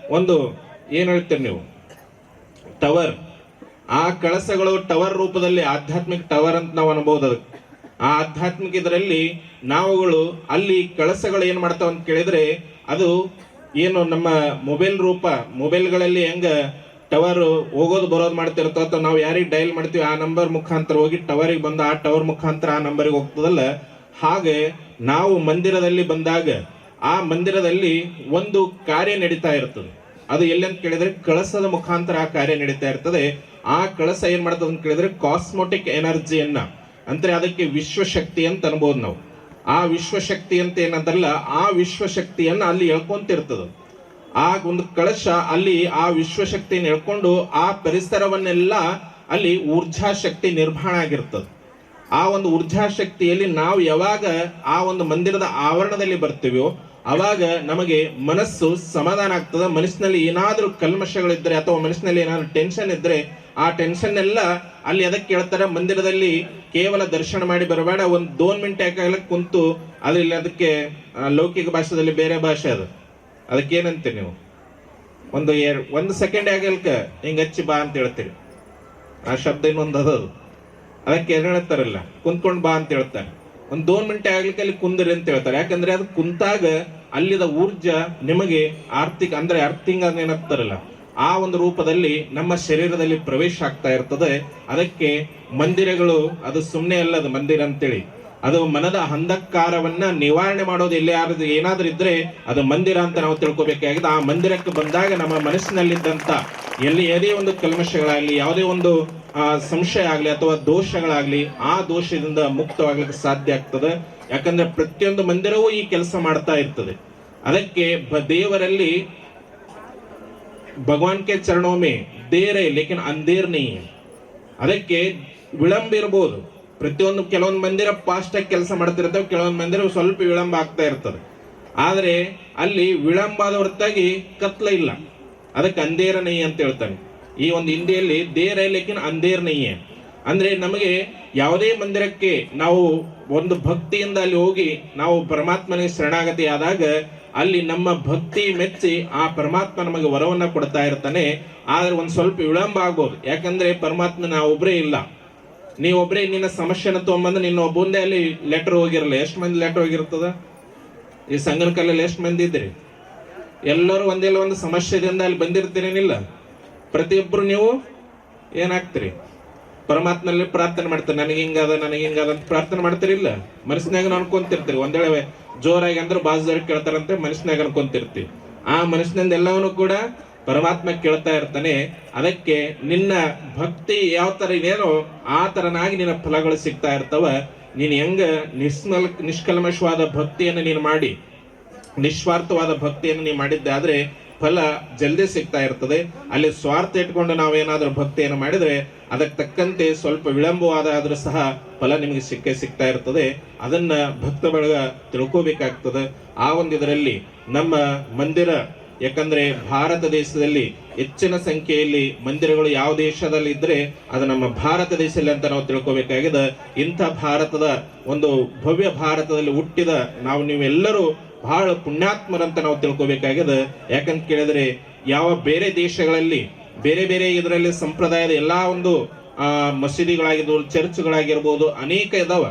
ಒಂದು ಏನ್ ಹೇಳ್ತೀರಿ ನೀವು? ಟವರ್. ಆ ಕಳಸಗಳು ಟವರ್ ರೂಪದಲ್ಲಿ ಆಧ್ಯಾತ್ಮಿಕ ಟವರ್ ಅಂತ ನಾವು ಅನ್ಬೋದು ಅದಕ್ಕೆ. ಆ ಆಧ್ಯಾತ್ಮಿಕ ಇದರಲ್ಲಿ ನಾವುಗಳು ಅಲ್ಲಿ ಕಳಸಗಳು ಏನು ಮಾಡ್ತಾವ ಅಂತ ಕೇಳಿದ್ರೆ ಅದು ಏನು ನಮ್ಮ ಮೊಬೈಲ್ ರೂಪ, ಮೊಬೈಲ್ಗಳಲ್ಲಿ ಹೆಂಗ ಟವರ್ ಹೋಗೋದು ಬರೋದು ಮಾಡ್ತಿರ್ತೋ ಅಥವಾ ನಾವು ಯಾರಿಗೆ ಡಯಲ್ ಮಾಡ್ತೀವಿ ಆ ನಂಬರ್ ಮುಖಾಂತರ ಹೋಗಿ ಟವರಿಗೆ ಬಂದು ಆ ಟವರ್ ಮುಖಾಂತರ ಆ ನಂಬರಿಗೆ ಹೋಗ್ತದಲ್ಲ. ಹಾಗೆ ನಾವು ಮಂದಿರದಲ್ಲಿ ಬಂದಾಗ ಆ ಮಂದಿರದಲ್ಲಿ ಒಂದು ಕಾರ್ಯ ನಡೀತಾ ಇರ್ತದೆ. ಅದು ಎಲ್ಲಂತ ಕೇಳಿದ್ರೆ ಕಳಸದ ಮುಖಾಂತರ ಆ ಕಾರ್ಯ ನಡೀತಾ ಇರ್ತದೆ. ಆ ಕಳಸ ಏನ್ ಮಾಡ್ತದೆ ಅಂತ ಕೇಳಿದ್ರೆ ಕಾಸ್ಮೋಟಿಕ್ ಎನರ್ಜಿಯನ್ನ ಅಂದ್ರೆ ಅದಕ್ಕೆ ವಿಶ್ವಶಕ್ತಿ ಅಂತ ಅನ್ಬೋದು ನಾವು. ಆ ವಿಶ್ವಶಕ್ತಿ ಅಂತ ಏನಂತಲ್ಲ ಆ ವಿಶ್ವಶಕ್ತಿಯನ್ನ ಅಲ್ಲಿ ಎಳ್ಕೊಂತಿರ್ತದ. ಆ ಒಂದು ಕಳಶ ಅಲ್ಲಿ ಆ ವಿಶ್ವಶಕ್ತಿಯನ್ನು ಎಳ್ಕೊಂಡು ಆ ಪರಿಸರವನ್ನೆಲ್ಲ ಅಲ್ಲಿ ಊರ್ಜಾ ಶಕ್ತಿ ನಿರ್ಮಾಣ ಆಗಿರ್ತದೆ. ಆ ಒಂದು ಊರ್ಜಾ ಶಕ್ತಿಯಲ್ಲಿ ನಾವು ಯಾವಾಗ ಆ ಒಂದು ಮಂದಿರದ ಆವರಣದಲ್ಲಿ ಬರ್ತೀವೋ, ಅವಾಗ ನಮಗೆ ಮನಸ್ಸು ಸಮಾಧಾನ ಆಗ್ತದೆ. ಮನಸ್ಸಿನಲ್ಲಿ ಏನಾದರೂ ಕಲ್ಮಶಗಳಿದ್ರೆ ಅಥವಾ ಮನಸ್ಸಿನಲ್ಲಿ ಏನಾದ್ರೂ ಟೆನ್ಷನ್ ಇದ್ರೆ ಆ ಟೆನ್ಷನ್ ಎಲ್ಲ ಅಲ್ಲಿ ಅದಕ್ಕೆ ಹೇಳ್ತಾರೆ ಮಂದಿರದಲ್ಲಿ ಕೇವಲ ದರ್ಶನ ಮಾಡಿ ಬರಬೇಡ, ಒಂದು ದೋನ್ ಮಿಂಟ್ ಯಾಕೆಲ್ಲ ಕುಂತು ಅದ್ರಲ್ಲಿ ಅದಕ್ಕೆ ಲೌಕಿಕ ಭಾಷೆದಲ್ಲಿ ಬೇರೆ ಭಾಷೆ ಅದು. ಅದಕ್ಕೆ ಏನಂತೀರಿ ನೀವು? ಒಂದು ಎರಡು ಒಂದು ಸೆಕೆಂಡ್ ಆಗಲ್ಕ ಹಿಂಗೆ ಹಚ್ಚಿ ಬಾ ಅಂತ ಹೇಳ್ತೀರಿ. ಆ ಶಬ್ದ ಇನ್ನೊಂದು ಅದದು ಅದಕ್ಕೆ ಹೇಳ್ತಾರಲ್ಲ ಕುಂತ್ಕೊಂಡು ಬಾ ಅಂತ ಹೇಳ್ತಾರೆ. ಒಂದು ದೋನ್ ಮಿಂಟ್ ಆಗ್ಲಿಕ್ಕೆ ಅಲ್ಲಿ ಕುಂದ್ರಿ ಅಂತ ಹೇಳ್ತಾರೆ. ಯಾಕಂದ್ರೆ ಅದು ಕುಂತಾಗ ಅಲ್ಲಿದ ಊರ್ಜ ನಿಮಗೆ ಆರ್ಥಿಕ, ಅಂದ್ರೆ ಅರ್ಥಿಂಗ್ ಏನಂತಾರಲ್ಲ ಆ ಒಂದು ರೂಪದಲ್ಲಿ ನಮ್ಮ ಶರೀರದಲ್ಲಿ ಪ್ರವೇಶ ಆಗ್ತಾ ಇರ್ತದೆ. ಅದಕ್ಕೆ ಮಂದಿರಗಳು, ಅದು ಸುಮ್ಮನೆ ಅಲ್ಲದ ಮಂದಿರ ಅಂತೇಳಿ. ಅದು ಮನದ ಅಂಧಕಾರವನ್ನ ನಿವಾರಣೆ ಮಾಡೋದು ಎಲ್ಲಿ ಯಾರು ಏನಾದ್ರೂ ಇದ್ರೆ ಅದು ಮಂದಿರ ಅಂತ ನಾವು ತಿಳ್ಕೊಬೇಕಾಗಿದೆ. ಆ ಮಂದಿರಕ್ಕೆ ಬಂದಾಗ ನಮ್ಮ ಮನಸ್ಸಿನಲ್ಲಿದ್ದಂತ ಎಲ್ಲಿ ಯಾವುದೇ ಒಂದು ಕಲ್ಮಶಗಳಾಗ್ಲಿ, ಯಾವುದೇ ಒಂದು ಸಂಶಯ ಆಗ್ಲಿ ಅಥವಾ ದೋಷಗಳಾಗ್ಲಿ ಆ ದೋಷದಿಂದ ಮುಕ್ತವಾಗ್ಲಿಕ್ಕೆ ಸಾಧ್ಯ ಆಗ್ತದೆ. ಯಾಕಂದ್ರೆ ಪ್ರತಿಯೊಂದು ಮಂದಿರವೂ ಈ ಕೆಲಸ ಮಾಡ್ತಾ ಇರ್ತದೆ. ಅದಕ್ಕೆ ದೇವರಲ್ಲಿ ಭಗವಾನ್ ಕೆ ಚರಣೋ ಮೇ ದೇರ್ ಹೈ ಲೇಕಿನ್ ಅಂದೇರ್ ನೀ. ಅದಕ್ಕೆ ವಿಳಂಬ ಇರ್ಬೋದು ಪ್ರತಿಯೊಂದು ಕೆಲವೊಂದು ಮಂದಿರ ಫಾಸ್ಟ್ ಆಗಿ ಕೆಲಸ ಮಾಡ್ತಿರ್ತವೆ, ಕೆಲವೊಂದು ಮಂದಿರ ಸ್ವಲ್ಪ ವಿಳಂಬ ಆಗ್ತಾ ಇರ್ತದೆ ಆದರೆ ಅಲ್ಲಿ ವಿಳಂಬ ಆದ ಹೊರತಾಗಿ ಕತ್ಲ ಇಲ್ಲ ಅದಕ್ಕೆ ಅಂದೇರ ನೈ ಅಂತ ಹೇಳ್ತಾನೆ ಈ ಒಂದು ಹಿಂದಿಯಲ್ಲಿ ದೇರ, ಲೇಕಿನ್ ಅಂದೇರ್ ನೈಯೇ. ಅಂದ್ರೆ ನಮಗೆ ಯಾವುದೇ ಮಂದಿರಕ್ಕೆ ನಾವು ಒಂದು ಭಕ್ತಿಯಿಂದ ಅಲ್ಲಿ ಹೋಗಿ ನಾವು ಪರಮಾತ್ಮನಿಗೆ ಶರಣಾಗತಿ ಆದಾಗ ಅಲ್ಲಿ ನಮ್ಮ ಭಕ್ತಿ ಮೆಚ್ಚಿ ಆ ಪರಮಾತ್ಮ ನಮಗೆ ವರವನ್ನ ಕೊಡ್ತಾ ಇರ್ತಾನೆ. ಆದ್ರೆ ಒಂದು ಸ್ವಲ್ಪ ವಿಳಂಬ ಆಗ್ಬೋದು. ಯಾಕಂದ್ರೆ ಪರಮಾತ್ಮ ನಾವು ಒಬ್ಬರೇ ಇಲ್ಲ. ನೀ ಒಬ್ಬರೇ ನಿನ್ನ ಸಮಸ್ಯೆನ ತಗೊಂಬಂದು ನಿನ್ನ ಒಬ್ಬಂದೇ ಅಲ್ಲಿ ಲೆಟರ್ ಹೋಗಿರಲ್ಲ. ಎಷ್ಟು ಮಂದಿ ಲೆಟರ್ ಹೋಗಿರ್ತದ? ಈ ಸಂಘನ ಕಲ್ಲಲ್ಲಿ ಎಷ್ಟು ಮಂದಿ ಇದ್ರಿ ಎಲ್ಲರೂ ಒಂದಿಲ್ಲ ಒಂದು ಸಮಸ್ಯೆದಿಂದ ಅಲ್ಲಿ ಬಂದಿರ್ತೀರೇನಿಲ್ಲ? ಪ್ರತಿಯೊಬ್ಬರು ನೀವು ಏನಾಗ್ತೀರಿ? ಪರಮಾತ್ಮನಲ್ಲಿ ಪ್ರಾರ್ಥನೆ ಮಾಡ್ತಾರೆ, ನನಗೆ ಹಿಂಗದ ನನಗೆ ಹಿಂಗದ ಅಂತ ಪ್ರಾರ್ಥನೆ ಮಾಡ್ತಿರಿಲ್ಲ ಮನಸ್ಸಿನಾಗ ಅನ್ಕೊಂತಿರ್ತೀರಿ. ಒಂದ್ ವೇಳೆ ಜೋರಾಗಿ ಅಂದ್ರೆ ಬಾಜುದವ್ರಿಗೆ ಕೇಳ್ತಾರಂತೆ, ಮನಸ್ಸಿನಾಗ ಅನ್ಕೊಂತಿರ್ತಿ. ಆ ಮನಸ್ಸಿನಿಂದ ಎಲ್ಲವನ್ನೂ ಕೂಡ ಪರಮಾತ್ಮ ಕೇಳ್ತಾ ಇರ್ತಾನೆ. ಅದಕ್ಕೆ ನಿನ್ನ ಭಕ್ತಿ ಯಾವ ತರ ಇದೇನೋ ಆ ತರನಾಗಿ ನಿನ್ನ ಫಲಗಳು ಸಿಗ್ತಾ ಇರ್ತವ. ನೀನು ಹೆಂಗ ನಿಸ್ಮಲ್, ನಿಷ್ಕಲ್ಮಶವಾದ ಭಕ್ತಿಯನ್ನು ನೀನು ಮಾಡಿ, ನಿಸ್ವಾರ್ಥವಾದ ಭಕ್ತಿಯನ್ನು ನೀನು ಮಾಡಿದ್ದೆ ಆದ್ರೆ ಫಲ ಜಲ್ದಿ ಸಿಗ್ತಾ ಇರ್ತದೆ. ಅಲ್ಲಿ ಸ್ವಾರ್ಥ ಇಟ್ಕೊಂಡು ನಾವೇನಾದ್ರೂ ಭಕ್ತಿಯನ್ನು ಮಾಡಿದ್ರೆ ಅದಕ್ಕೆ ತಕ್ಕಂತೆ ಸ್ವಲ್ಪ ವಿಳಂಬವಾದ ಆದ್ರೂ ಸಹ ಫಲ ನಿಮಗೆ ಸಿಕ್ಕೇ ಸಿಗ್ತಾ ಇರ್ತದೆ. ಅದನ್ನು ಭಕ್ತ ಬಳಗ ತಿಳ್ಕೋಬೇಕಾಗ್ತದೆ. ಆ ಒಂದು ಇದರಲ್ಲಿ ನಮ್ಮ ಮಂದಿರ, ಯಾಕಂದ್ರೆ ಭಾರತ ದೇಶದಲ್ಲಿ ಹೆಚ್ಚಿನ ಸಂಖ್ಯೆಯಲ್ಲಿ ಮಂದಿರಗಳು ಯಾವ ದೇಶದಲ್ಲಿ ಇದ್ದರೆ ಅದು ನಮ್ಮ ಭಾರತ ದೇಶದಲ್ಲಿ ಅಂತ ನಾವು ತಿಳ್ಕೋಬೇಕಾಗಿದೆ. ಇಂಥ ಭಾರತದ ಒಂದು ಭವ್ಯ ಭಾರತದಲ್ಲಿ ಹುಟ್ಟಿದ ನಾವು ನೀವೆಲ್ಲರೂ ಬಹಳ ಪುಣ್ಯಾತ್ಮರಂತ ನಾವು ತಿಳ್ಕೋಬೇಕಾಗಿದೆ. ಯಾಕಂತ ಕೇಳಿದ್ರೆ ಯಾವ ಬೇರೆ ದೇಶಗಳಲ್ಲಿ ಬೇರೆ ಬೇರೆ ಇದರಲ್ಲಿ ಸಂಪ್ರದಾಯದ ಎಲ್ಲ ಒಂದು ಮಸೀದಿಗಳಾಗಿರ್ಬೋದು, ಚರ್ಚ್ಗಳಾಗಿರ್ಬೋದು ಅನೇಕ ಇದಾವೆ.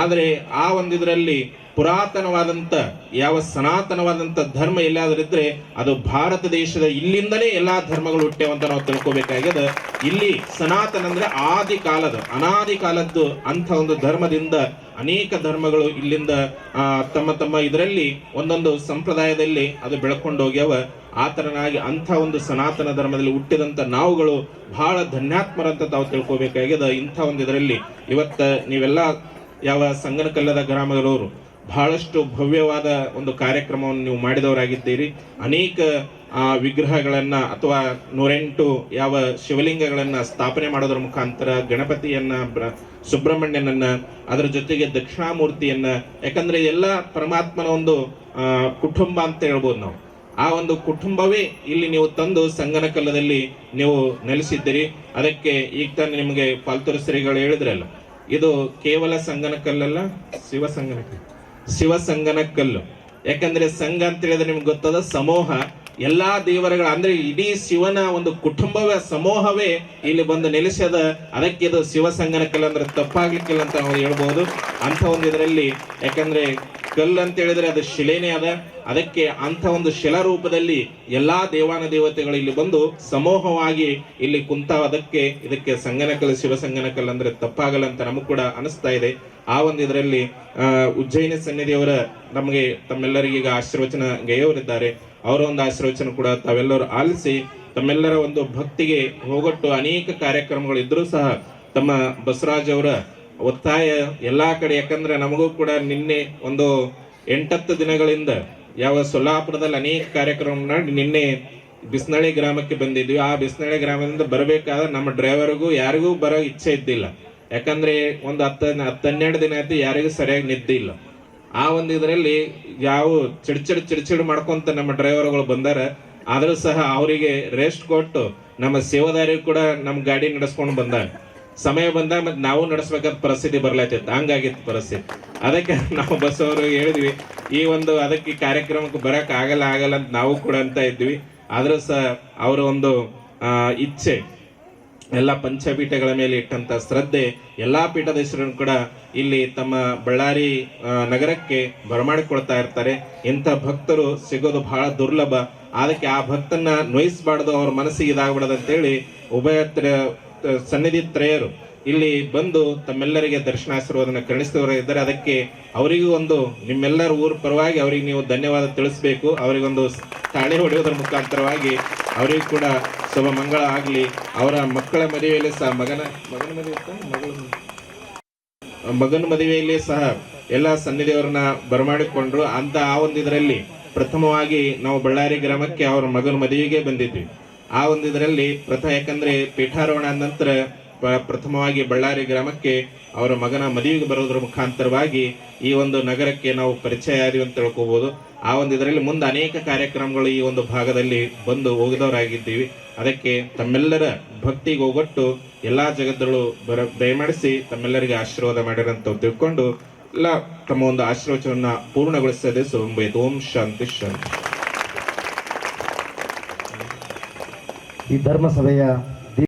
ಆದರೆ ಆ ಒಂದು ಇದರಲ್ಲಿ ಪುರಾತನವಾದಂಥ ಯಾವ ಸನಾತನವಾದಂಥ ಧರ್ಮ ಎಲ್ಲಾದ್ರೂ ಇದ್ರೆ ಅದು ಭಾರತ ದೇಶದ ಇಲ್ಲಿಂದಲೇ ಎಲ್ಲಾ ಧರ್ಮಗಳು ಹುಟ್ಟ್ಯಾವಂತ ನಾವು ತಿಳ್ಕೊಬೇಕಾಗ್ಯದ. ಇಲ್ಲಿ ಸನಾತನ ಅಂದ್ರೆ ಆದಿ ಕಾಲದ, ಅನಾದಿ ಕಾಲದ್ದು ಅಂಥ ಒಂದು ಧರ್ಮದಿಂದ ಅನೇಕ ಧರ್ಮಗಳು ಇಲ್ಲಿಂದ ತಮ್ಮ ತಮ್ಮ ಇದರಲ್ಲಿ ಒಂದೊಂದು ಸಂಪ್ರದಾಯದಲ್ಲಿ ಅದು ಬೆಳ್ಕೊಂಡು ಹೋಗ್ಯಾವ ಆ ಥರನಾಗಿ ಅಂಥ ಒಂದು ಸನಾತನ ಧರ್ಮದಲ್ಲಿ ಹುಟ್ಟಿದಂಥ ನಾವುಗಳು ಬಹಳ ಧನ್ಯಾತ್ಮರಂತ ತಾವು ತಿಳ್ಕೋಬೇಕಾಗಿದೆ. ಇಂಥ ಒಂದು ಇದರಲ್ಲಿ ಇವತ್ತು ನೀವೆಲ್ಲ ಯಾವ ಸಂಗನಕಲ್ಲದ ಗ್ರಾಮದವರು ಬಹಳಷ್ಟು ಭವ್ಯವಾದ ಒಂದು ಕಾರ್ಯಕ್ರಮವನ್ನು ನೀವು ಮಾಡಿದವರಾಗಿದ್ದೀರಿ. ಅನೇಕ ಆ, ವಿಗ್ರಹಗಳನ್ನು ಅಥವಾ ನೂರೆಂಟು ಯಾವ ಶಿವಲಿಂಗಗಳನ್ನು ಸ್ಥಾಪನೆ ಮಾಡೋದ್ರ ಮುಖಾಂತರ ಗಣಪತಿಯನ್ನು ಬ್ರ- ಸುಬ್ರಹ್ಮಣ್ಯನನ್ನು ಅದರ ಜೊತೆಗೆ ದಕ್ಷಿಣಾಮೂರ್ತಿಯನ್ನು ಯಾಕಂದರೆ ಎಲ್ಲ ಪರಮಾತ್ಮನ ಒಂದು ಕುಟುಂಬ ಅಂತ ಹೇಳ್ಬೋದು ನಾವು. ಆ ಒಂದು ಕುಟುಂಬವೇ ಇಲ್ಲಿ ನೀವು ತಂದು ಸಂಗನಕಲ್ಲದಲ್ಲಿ ನೀವು ನೆಲೆಸಿದ್ದೀರಿ. ಅದಕ್ಕೆ ಈಗ ತಾನೇ ನಿಮಗೆ ಪಾಲ್ತುರ ಶ್ರೀಗಳು ಹೇಳಿದ್ರಲ್ಲ, ಇದು ಕೇವಲ ಸಂಗನಕಲ್ಲಲ್ಲ ಶಿವ ಸಂಗನಕಲ್ಲು ಶಿವ ಸಂಗನಕಲ್ಲು ಯಾಕಂದ್ರೆ ಸಂಘ ಅಂತ ಹೇಳಿದ್ರೆ ನಿಮ್ಗೆ ಗೊತ್ತದ, ಸಮೂಹ. ಎಲ್ಲಾ ದೇವರಗಳ, ಅಂದ್ರೆ ಇಡೀ ಶಿವನ ಒಂದು ಕುಟುಂಬವೇ, ಸಮೂಹವೇ ಇಲ್ಲಿ ಬಂದು ನೆಲೆಸದ. ಅದಕ್ಕೆ ಇದು ಶಿವ ಸಂಗನಕಲ್ ಅಂದ್ರೆ ತಪ್ಪಾಗ್ಲಿಕ್ಕಿಲ್ಲ ಅಂತ ನಾವು ಹೇಳ್ಬೋದು. ಅಂತ ಒಂದು ಇದರಲ್ಲಿ ಯಾಕಂದ್ರೆ ಕಲ್ಲು ಅಂತ ಹೇಳಿದ್ರೆ ಅದು ಶಿಲೆನೇ ಅದ. ಅದಕ್ಕೆ ಅಂಥ ಒಂದು ಶಿಲಾ ರೂಪದಲ್ಲಿ ಎಲ್ಲಾ ದೇವಾನ ದೇವತೆಗಳು ಇಲ್ಲಿ ಬಂದು ಸಮೂಹವಾಗಿ ಇಲ್ಲಿ ಕುಂತ ಅದಕ್ಕೆ ಇದಕ್ಕೆ ಸಂಗನಕಲ್ ಶಿವಸಂಗನಕಲ್ ಅಂದ್ರೆ ತಪ್ಪಾಗಲ್ಲ ಅಂತ ನಮಗ್ ಕೂಡ ಅನಿಸ್ತಾ ಇದೆ. ಆ ಒಂದು ಇದರಲ್ಲಿ ಉಜ್ಜಯಿನಿ ಸನ್ನಿಧಿಯವರ ನಮಗೆ ತಮ್ಮೆಲ್ಲರಿಗೆ ಈಗ ಆಶೀರ್ವಚನ ಗೈಯವರಿದ್ದಾರೆ ಅವರ ಒಂದು ಆಶೀರ್ವಚನ ಕೂಡ ತಾವೆಲ್ಲರೂ ಆಲಿಸಿ ತಮ್ಮೆಲ್ಲರ ಒಂದು ಭಕ್ತಿಗೆ ಹೋಗೊಟ್ಟು ಅನೇಕ ಕಾರ್ಯಕ್ರಮಗಳು ಇದ್ರೂ ಸಹ ತಮ್ಮ ಬಸವರಾಜ್ ಅವರ ಒತ್ತಾಯ ಎಲ್ಲ ಕಡೆ, ಯಾಕಂದ್ರೆ ನಮಗೂ ಕೂಡ ನಿನ್ನೆ ಒಂದು ಎಂಟತ್ತು ದಿನಗಳಿಂದ ಯಾವ ಸೊಲ್ಲಾಪುರದಲ್ಲಿ ಅನೇಕ ಕಾರ್ಯಕ್ರಮ ಮಾಡಿ ನಿನ್ನೆ ಬಿಸ್ನಳ್ಳಿ ಗ್ರಾಮಕ್ಕೆ ಬಂದಿದ್ವಿ. ಆ ಬಿಸ್ನಳ್ಳಿ ಗ್ರಾಮದಿಂದ ಬರಬೇಕಾದ್ರೆ ನಮ್ಮ ಡ್ರೈವರ್ಗೂ ಯಾರಿಗೂ ಬರೋ ಇಚ್ಛೆ ಇದ್ದಿಲ್ಲ. ಯಾಕಂದ್ರೆ ಒಂದು ಹತ್ತ ಹತ್ತು ಹನ್ನೆರಡು ದಿನ ಆಯ್ತು ಯಾರಿಗೂ ಸರಿಯಾಗಿ ನಿದ್ದೆ ಇಲ್ಲ ಆ ಒಂದು ಇದರಲ್ಲಿ ಯಾವ ಚಿಡ್ಚಿಡ್ ಚಿಡ್ಚಿಡ್ ಮಾಡ್ಕೊಂತ ನಮ್ಮ ಡ್ರೈವರ್ಗಳು ಬಂದಾರ. ಆದರೂ ಸಹ ಅವರಿಗೆ ರೆಸ್ಟ್ ಕೊಟ್ಟು ನಮ್ಮ ಸೇವಾದಾರಿ ಕೂಡ ನಮ್ಮ ಗಾಡಿ ನಡೆಸ್ಕೊಂಡು ಬಂದಾರ ಸಮಯ ಬಂದಾಗ ಮತ್ತೆ ನಾವು ನಡೆಸ್ಬೇಕಾದ ಪರಿಸ್ಥಿತಿ ಬರ್ಲತ್ತಿತ್ತು ಹಂಗಾಗಿತ್ತು ಪರಿಸ್ಥಿತಿ. ಅದಕ್ಕೆ ನಾವು ಬಸ್ ಹೇಳಿದ್ವಿ, ಈ ಒಂದು ಅದಕ್ಕೆ ಕಾರ್ಯಕ್ರಮಕ್ಕೆ ಬರಕ್ ಆಗಲ್ಲ ಆಗಲ್ಲ ಅಂತ ನಾವು ಕೂಡ ಅಂತ ಇದ್ವಿ. ಆದ್ರೂ ಸಹ ಅವರ ಒಂದು ಇಚ್ಛೆ, ಎಲ್ಲ ಪಂಚಪೀಠಗಳ ಮೇಲೆ ಇಟ್ಟಂತ ಶ್ರದ್ಧೆ ಎಲ್ಲಾ ಪೀಠಾಧೀಶರನ್ನು ಕೂಡ ಇಲ್ಲಿ ತಮ್ಮ ಬಳ್ಳಾರಿ ನಗರಕ್ಕೆ ಬರಮಾಡಿಕೊಳ್ತಾ ಇರ್ತಾರೆ. ಇಂಥ ಭಕ್ತರು ಸಿಗೋದು ಬಹಳ ದುರ್ಲಭ. ಅದಕ್ಕೆ ಆ ಭಕ್ತನ್ನ ನೋಯಿಸಬಾರ್ದು ಅವ್ರ ಮನಸ್ಸಿಗೆ ಇದಾಗ್ಬಿಡದು ಅಂತೇಳಿ ಉಭಯ ತ್ರ- ಸನ್ನಿಧಿ ತ್ರಯರು ಇಲ್ಲಿ ಬಂದು ತಮ್ಮೆಲ್ಲರಿಗೆ ದರ್ಶನಾಶೀರ್ವಾದನ ಕರುಣಿಸಿದವರು ಇದ್ದಾರೆ ಅದಕ್ಕೆ ಅವರಿಗೂ ಒಂದು, ನಿಮ್ಮೆಲ್ಲರ ಊರ ಪರವಾಗಿ ಅವರಿಗೆ ನೀವು ಧನ್ಯವಾದ ತಿಳಿಸ್ಬೇಕು. ಅವರಿಗೊಂದು ತಾಳೆ ಹೊಡೆಯೋದ್ರ ಮುಖಾಂತರವಾಗಿ ಅವರಿಗೂ ಕೂಡ ಶುಭ ಮಂಗಳ ಆಗಲಿ. ಅವರ ಮಕ್ಕಳ ಮದುವೆಯಲ್ಲಿ ಸಹ ಮಗನ ಮಗನ ಮದುವೆ? ಮಗಳ ಮಗನ ಮದುವೆಯಲ್ಲಿ ಸಹ ಎಲ್ಲ ಸನ್ನಿಧಿಯವರನ್ನ ಬರಮಾಡಿಕೊಂಡ್ರು. ಅಂತ ಆ ಒಂದು ಇದರಲ್ಲಿ ಪ್ರಥಮವಾಗಿ ನಾವು ಬಳ್ಳಾರಿ ಗ್ರಾಮಕ್ಕೆ ಅವರ ಮಗನ ಮದುವೆಗೆ ಬಂದಿದ್ವಿ. ಆ ಒಂದು ಇದರಲ್ಲಿ ಪ್ರಥ ಯಾಕಂದ್ರೆ ಪೀಠಾರೋಹಣ ನಂತರ ಪ್ರಥಮವಾಗಿ ಬಳ್ಳಾರಿ ಗ್ರಾಮಕ್ಕೆ ಅವರ ಮಗನ ಮದುವೆಗೆ ಬರೋದ್ರ ಮುಖಾಂತರವಾಗಿ ಈ ಒಂದು ನಗರಕ್ಕೆ ನಾವು ಪರಿಚಯ ಆದ್ವಿ ಅಂತ ತಿಳ್ಕೋಬಹುದು ಆ ಒಂದು ಇದರಲ್ಲಿ ಮುಂದೆ ಅನೇಕ ಕಾರ್ಯಕ್ರಮಗಳು ಈ ಒಂದು ಭಾಗದಲ್ಲಿ ಬಂದು ಹೋಗಿದವರಾಗಿದ್ದೀವಿ. ಅದಕ್ಕೆ ತಮ್ಮೆಲ್ಲರ ಭಕ್ತಿಗೆ ಹೋಗೊಟ್ಟು ಎಲ್ಲಾ ಜಗತ್ತುಗಳು ಬರ ದಯಮಾಡಿಸಿ ತಮ್ಮೆಲ್ಲರಿಗೆ ಆಶೀರ್ವಾದ ಮಾಡಿರಂತ ತಿಳ್ಕೊಂಡು ಎಲ್ಲ ತಮ್ಮ ಒಂದು ಆಶೀರ್ವಚನ ಪೂರ್ಣಗೊಳಿಸದೆ ಸೋಂಬೈತು ಓಂ ಶಾಂತಿ ಶಾಂತಿ. ಈ ಧರ್ಮಸಭೆಯ